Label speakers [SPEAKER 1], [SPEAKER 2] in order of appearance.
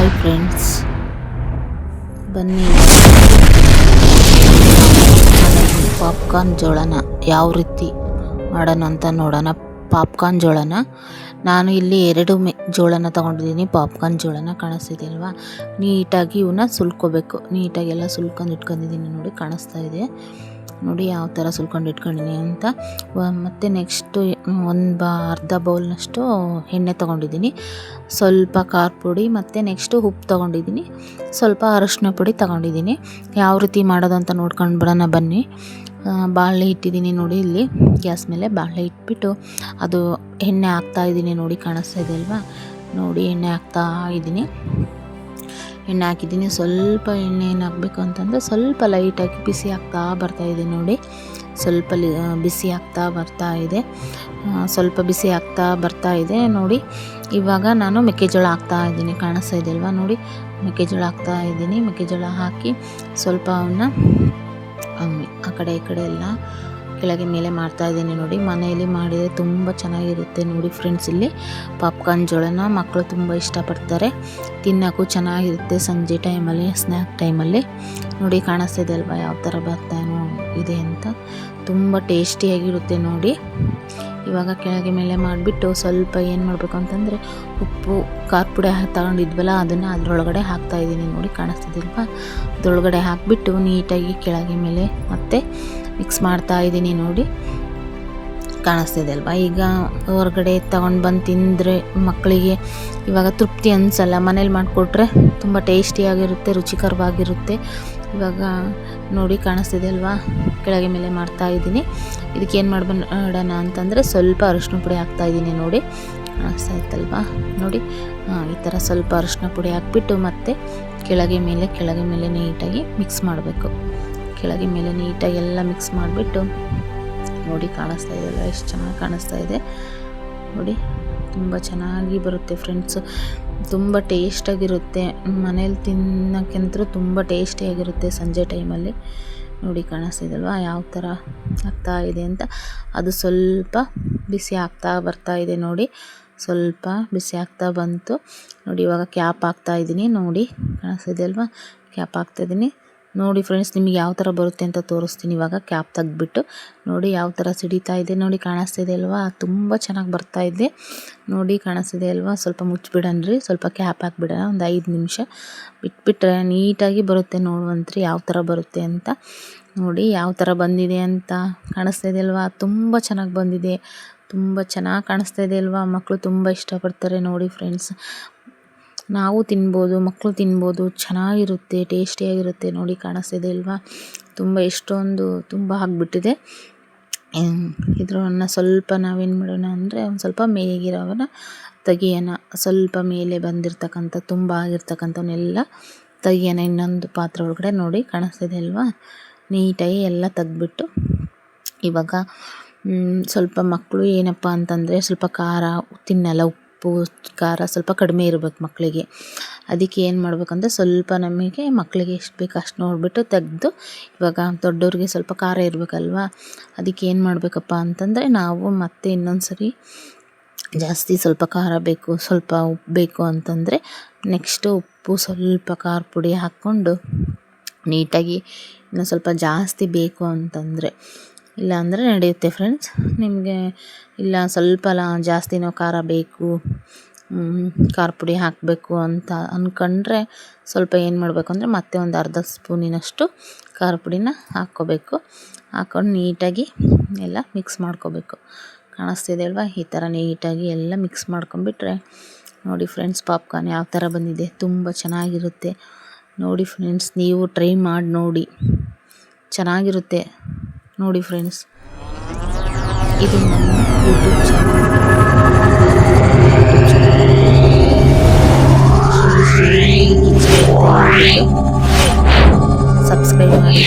[SPEAKER 1] Hi friends ಬನ್ನಿ. Popcorn ಜೋಳನ ಯಾವ ರೀತಿ ಮಾಡೋಣ ಅಂತ ನೋಡೋಣ. ಪಾಪ್ಕಾರ್ನ್ ಜೋಳನ. ನಾನು ಇಲ್ಲಿ ಎರಡು ಮೆ ಜೋಳನ ತೊಗೊಂಡಿದ್ದೀನಿ. ಪಾಪ್ಕಾರ್ನ್ ಜೋಳನ ಕಾಣಿಸ್ತಿದೆ ಅಲ್ವಾ? ನೀಟಾಗಿ ಇವನ್ನ ಸುಲ್ಕೋಬೇಕು. ನೀಟಾಗಿ ಎಲ್ಲ ಸುಲ್ಕೊಂಡು ಇಟ್ಕೊಂಡಿದ್ದೀನಿ ನೋಡಿ ಕಾಣಿಸ್ತಾ ಇದೆ. ನೋಡಿ ಯಾವ ಥರ ಸುಲ್ಕೊಂಡು ಇಟ್ಕೊಂಡಿನಿ ಅಂತ. ಮತ್ತು ನೆಕ್ಸ್ಟು ಒಂದು ಬಾ ಅರ್ಧ ಬೌಲ್ನಷ್ಟು ಎಣ್ಣೆ ತೊಗೊಂಡಿದ್ದೀನಿ. ಸ್ವಲ್ಪ ಖಾರ ಪುಡಿ, ಮತ್ತು ನೆಕ್ಸ್ಟು ಉಪ್ಪು ತೊಗೊಂಡಿದ್ದೀನಿ. ಸ್ವಲ್ಪ ಅರಶಿನ ಪುಡಿ ತೊಗೊಂಡಿದ್ದೀನಿ. ಯಾವ ರೀತಿ ಮಾಡೋದು ಅಂತ ನೋಡ್ಕೊಂಡು ಬಿಡೋಣ ಬನ್ನಿ. ಬಾಳೆ ಇಟ್ಟಿದ್ದೀನಿ ನೋಡಿ ಇಲ್ಲಿ. ಗ್ಯಾಸ್ ಮೇಲೆ ಬಾಳೆ ಇಟ್ಬಿಟ್ಟು ಅದು ಎಣ್ಣೆ ಹಾಕ್ತಾ ಇದ್ದೀನಿ ನೋಡಿ ಕಾಣಿಸ್ತಾ ಇದೆ ಅಲ್ವಾ? ನೋಡಿ ಎಣ್ಣೆ ಹಾಕ್ತಾ ಇದ್ದೀನಿ. ಎಣ್ಣೆ ಹಾಕಿದ್ದೀನಿ. ಸ್ವಲ್ಪ ಎಣ್ಣೆ ಏನು ಹಾಕಬೇಕು ಅಂತಂದರೆ ಸ್ವಲ್ಪ ಲೈಟಾಗಿ ಬಿಸಿ ಆಗ್ತಾ ಬರ್ತಾ ಇದೆ ನೋಡಿ. ಸ್ವಲ್ಪ ಬಿಸಿ ಆಗ್ತಾ ಬರ್ತಾ ಇದೆ. ಸ್ವಲ್ಪ ಬಿಸಿ ಆಗ್ತಾ ಬರ್ತಾ ಇದೆ ನೋಡಿ. ಇವಾಗ ನಾನು ಮೆಕ್ಕೆಜೋಳ ಹಾಕ್ತಾ ಇದ್ದೀನಿ. ಕಾಣಿಸ್ತಾ ಇದೆ ನೋಡಿ. ಮೆಕ್ಕೆಜೋಳ ಹಾಕ್ತಾ ಇದ್ದೀನಿ. ಮೆಕ್ಕೆಜೋಳ ಹಾಕಿ ಸ್ವಲ್ಪ ಅವನ್ನ ಆ ಕಡೆ ಈ ಕಡೆ ಎಲ್ಲ ಕೆಳಗೆ ಮೇಲೆ ಮಾಡ್ತಾ ಇದ್ದೀನಿ ನೋಡಿ. ಮನೆಯಲ್ಲಿ ಮಾಡಿದರೆ ತುಂಬ ಚೆನ್ನಾಗಿರುತ್ತೆ ನೋಡಿ ಫ್ರೆಂಡ್ಸ್ ಇಲ್ಲಿ. ಪಾಪ್ಕಾರ್ನ್ ಜೋಳನ ಮಕ್ಕಳು ತುಂಬ ಇಷ್ಟಪಡ್ತಾರೆ. ತಿನ್ನೋಕ್ಕೂ ಚೆನ್ನಾಗಿರುತ್ತೆ ಸಂಜೆ ಟೈಮಲ್ಲಿ ಸ್ನ್ಯಾಕ್ ಟೈಮಲ್ಲಿ ನೋಡಿ ಕಾಣಿಸ್ತಿದೆ ಅಲ್ವಾ ಯಾವ ಥರ ಬರ್ತಾ ಇದೆ ಅಂತ. ತುಂಬ ಟೇಸ್ಟಿಯಾಗಿರುತ್ತೆ ನೋಡಿ. ಇವಾಗ ಕೆಳಗೆ ಮೇಲೆ ಮಾಡಿಬಿಟ್ಟು ಸ್ವಲ್ಪ ಏನು ಮಾಡಬೇಕು ಅಂತಂದರೆ ಉಪ್ಪು, ಖಾರ ಪುಡಿ ತಗೊಂಡಿದ್ವಲ್ಲ ಅದನ್ನು ಅದರೊಳಗಡೆ ಹಾಕ್ತಾಯಿದ್ದೀನಿ ನೋಡಿ ಕಾಣಿಸ್ತಿದ್ದಿಲ್ವಾ ಅದರೊಳಗಡೆ ಹಾಕಿಬಿಟ್ಟು ನೀಟಾಗಿ ಕೆಳಗೆ ಮೇಲೆ ಮತ್ತೆ ಮಿಕ್ಸ್ ಮಾಡ್ತಾ ಇದ್ದೀನಿ ನೋಡಿ. ಕಾಣಿಸ್ತಿದೆ ಅಲ್ವಾ? ಈಗ ಹೊರಗಡೆ ತಗೊಂಡು ಬಂದು ತಿಂದರೆ ಮಕ್ಕಳಿಗೆ ಇವಾಗ ತೃಪ್ತಿ ಅನಿಸಲ್ಲ. ಮನೇಲಿ ಮಾಡಿಕೊಟ್ರೆ ತುಂಬ ಟೇಸ್ಟಿಯಾಗಿರುತ್ತೆ ರುಚಿಕರವಾಗಿರುತ್ತೆ. ಇವಾಗ ನೋಡಿ ಕಾಣಿಸ್ತಿದೆ ಅಲ್ವಾ? ಕೆಳಗೆ ಮೇಲೆ ಮಾಡ್ತಾ ಇದ್ದೀನಿ ಇದಕ್ಕೆ ಏನು ಮಾಡ್ಬೋಣ ಅಂತಂದರೆ ಸ್ವಲ್ಪ ಅರಿಶಿನ ಪುಡಿ ಹಾಕ್ತಾ ಇದ್ದೀನಿ ನೋಡಿ. ಕಾಣಿಸ್ತಾ ಇತ್ತಲ್ವಾ ನೋಡಿ ಈ ಥರ ಸ್ವಲ್ಪ ಅರಿಶಿನ ಪುಡಿ ಹಾಕ್ಬಿಟ್ಟು ಮತ್ತೆ ಕೆಳಗೆ ಮೇಲೆ ಕೆಳಗೆ ಮೇಲೆ ನೀಟಾಗಿ ಮಿಕ್ಸ್ ಮಾಡಬೇಕು. ಕೆಳಗೆ ಮೇಲೆ ನೀಟಾಗಿ ಎಲ್ಲ ಮಿಕ್ಸ್ ಮಾಡಿಬಿಟ್ಟು ನೋಡಿ ಕಾಣಿಸ್ತಾ ಇದೆಯಲ್ಲ ಎಷ್ಟು ಚೆನ್ನಾಗಿ ಕಾಣಿಸ್ತಾ ಇದೆ. ನೋಡಿ, ತುಂಬ ಚೆನ್ನಾಗಿ ಬರುತ್ತೆ ಫ್ರೆಂಡ್ಸ್ ತುಂಬ ಟೇಸ್ಟಾಗಿರುತ್ತೆ ಮನೇಲಿ ತಿನ್ನೋಕ್ಕೆಂತರೂ ತುಂಬ ಟೇಸ್ಟಿಯಾಗಿರುತ್ತೆ ಸಂಜೆ ಟೈಮಲ್ಲಿ ನೋಡಿ ಕಾಣಿಸ್ತಿದಲ್ವಾ ಯಾವ ಥರ ಆಗ್ತಾ ಇದೆ ಅಂತ. ಅದು ಸ್ವಲ್ಪ ಬಿಸಿ ಆಗ್ತಾ ಬರ್ತಾ ಇದೆ ನೋಡಿ. ಸ್ವಲ್ಪ ಬಿಸಿ ಆಗ್ತಾ ಬಂತು. ನೋಡಿ, ಇವಾಗ ಕ್ಯಾಪ್ ಹಾಕ್ತಾ ಇದ್ದೀನಿ ನೋಡಿ ಕಾಣಿಸ್ತಿದೆ ಅಲ್ವಾ? ಕ್ಯಾಪ್ ಹಾಕ್ತಾ ಇದ್ದೀನಿ ನೋಡಿ ಫ್ರೆಂಡ್ಸ್ ನಿಮಗೆ ಯಾವ ಥರ ಬರುತ್ತೆ ಅಂತ ತೋರಿಸ್ತೀನಿ. ಇವಾಗ ಕ್ಯಾಪ್ ತೆಗೆದ್ಬಿಟ್ಟು ನೋಡಿ ಯಾವ ಥರ ಸಿಡಿತಾ ಇದೆ. ನೋಡಿ ಕಾಣಿಸ್ತಿದೆ ಅಲ್ವಾ? ತುಂಬ ಚೆನ್ನಾಗಿ ಬರ್ತಾ ಇದೆ. ನೋಡಿ ಕಾಣಿಸ್ತಿದೆ ಅಲ್ವಾ? ಸ್ವಲ್ಪ ಮುಚ್ಚಿಬಿಡನ್ರಿ ಸ್ವಲ್ಪ ಕ್ಯಾಪ್ ಹಾಕ್ಬಿಡೋಣ. ಒಂದು ಐದು ನಿಮಿಷ ಬಿಟ್ಬಿಟ್ರೆ ನೀಟಾಗಿ ಬರುತ್ತೆ ನೋಡುವಂತ್ರಿ ಯಾವ ಥರ ಬರುತ್ತೆ ಅಂತ. ನೋಡಿ ಯಾವ ಥರ ಬಂದಿದೆ ಅಂತ ಕಾಣಿಸ್ತಾ ಇದೆ ಅಲ್ವಾ? ತುಂಬ ಚೆನ್ನಾಗಿ ಬಂದಿದೆ. ತುಂಬ ಚೆನ್ನಾಗಿ ಕಾಣಿಸ್ತಾ ಇದೆ ಅಲ್ವಾ? ಮಕ್ಕಳು ತುಂಬ ಇಷ್ಟಪಡ್ತಾರೆ ನೋಡಿ ಫ್ರೆಂಡ್ಸ್ ನಾವು ತಿನ್ಬೋದು ಮಕ್ಕಳು ತಿನ್ಬೋದು, ಚೆನ್ನಾಗಿರುತ್ತೆ, ಟೇಸ್ಟಿಯಾಗಿರುತ್ತೆ ನೋಡಿ ಕಾಣಿಸ್ತಿದೆ ಅಲ್ವಾ? ತುಂಬ ಎಷ್ಟೊಂದು ತುಂಬ ಆಗಿಬಿಟ್ಟಿದೆ. ಇದ್ರನ್ನ ಸ್ವಲ್ಪ ನಾವೇನು ಮಾಡೋಣ ಅಂದರೆ ಒಂದು ಸ್ವಲ್ಪ ಮೇಗಿರೋವನ್ನ ತೆಗಿಯೋಣ. ಸ್ವಲ್ಪ ಮೇಲೆ ಬಂದಿರ್ತಕ್ಕಂಥ, ತುಂಬ ಆಗಿರ್ತಕ್ಕಂಥವನ್ನೆಲ್ಲ ತೆಗಿಯೋಣ. ಇನ್ನೊಂದು ಪಾತ್ರೆ ಒಳಗಡೆ ನೋಡಿ ಕಾಣಿಸ್ತಿದೆ ಅಲ್ವಾ? ನೀಟಾಗಿ ಎಲ್ಲ ತೆಗ್ದುಬಿಟ್ಟು ಇವಾಗ ಸ್ವಲ್ಪ ಮಕ್ಕಳು ಏನಪ್ಪ ಅಂತಂದರೆ ಸ್ವಲ್ಪ ಖಾರ, ತಿನ್ನಲ್ಲ ಉಪ್ಪು ಖಾರ ಸ್ವಲ್ಪ ಕಡಿಮೆ ಇರಬೇಕು ಮಕ್ಕಳಿಗೆ ಅದಕ್ಕೆ ಏನು ಮಾಡಬೇಕಂದ್ರೆ ಸ್ವಲ್ಪ ನಮಗೆ ಮಕ್ಕಳಿಗೆ ಎಷ್ಟು ಬೇಕು ಅಷ್ಟು ನೋಡಿಬಿಟ್ಟು ತೆಗೆದು ಇವಾಗ ದೊಡ್ಡವ್ರಿಗೆ ಸ್ವಲ್ಪ ಖಾರ ಇರಬೇಕಲ್ವ? ಅದಕ್ಕೆ ಏನು ಮಾಡಬೇಕಪ್ಪ ಅಂತಂದರೆ ನಾವು ಮತ್ತೆ ಇನ್ನೊಂದು ಸರಿ ಜಾಸ್ತಿ ಸ್ವಲ್ಪ ಖಾರ ಬೇಕು, ಸ್ವಲ್ಪ ಉಪ್ಪು ಬೇಕು ಅಂತಂದರೆ ನೆಕ್ಸ್ಟು ಉಪ್ಪು ಸ್ವಲ್ಪ ಖಾರ ಪುಡಿ ಹಾಕ್ಕೊಂಡು ನೀಟಾಗಿ ಇನ್ನು ಸ್ವಲ್ಪ ಜಾಸ್ತಿ ಬೇಕು ಅಂತಂದರೆ ಇಲ್ಲ ಅಂದರೆ ನಡೆಯುತ್ತೆ ಫ್ರೆಂಡ್ಸ್ ನಿಮಗೆ ಇಲ್ಲ ಸ್ವಲ್ಪ ಜಾಸ್ತಿನೋ ಖಾರ ಬೇಕು ಖಾರ ಪುಡಿ ಹಾಕಬೇಕು ಅಂತ ಅಂದ್ಕೊಂಡ್ರೆ ಸ್ವಲ್ಪ ಏನು ಮಾಡಬೇಕು ಅಂದರೆ ಮತ್ತೆ ಒಂದು ಅರ್ಧ ಸ್ಪೂನಿನಷ್ಟು ಖಾರ ಪುಡಿನ ಹಾಕ್ಕೋಬೇಕು. ಹಾಕ್ಕೊಂಡು ನೀಟಾಗಿ ಎಲ್ಲ ಮಿಕ್ಸ್ ಮಾಡ್ಕೋಬೇಕು. ಕಾಣಿಸ್ತಿದೆ ಅಲ್ವಾ? ಈ ಥರ ನೀಟಾಗಿ ಎಲ್ಲ ಮಿಕ್ಸ್ ಮಾಡ್ಕೊಂಬಿಟ್ರೆ ನೋಡಿ ಫ್ರೆಂಡ್ಸ್ ಪಾಪ್ಕಾರ್ನ್ ಯಾವ ಥರ ಬಂದಿದೆ? ತುಂಬ ಚೆನ್ನಾಗಿರುತ್ತೆ. ನೋಡಿ ಫ್ರೆಂಡ್ಸ್ ನೀವು ಟ್ರೈ ಮಾಡಿ ನೋಡಿ. ಚೆನ್ನಾಗಿರುತ್ತೆ. ನೋಡಿ ಫ್ರೆಂಡ್ಸ್ ಇದು ನನ್ನ ಯೂಟ್ಯೂಬ್ ಚಾನಲ್ ಸಬ್ಸ್ಕ್ರೈಬ್ ಮಾಡಿ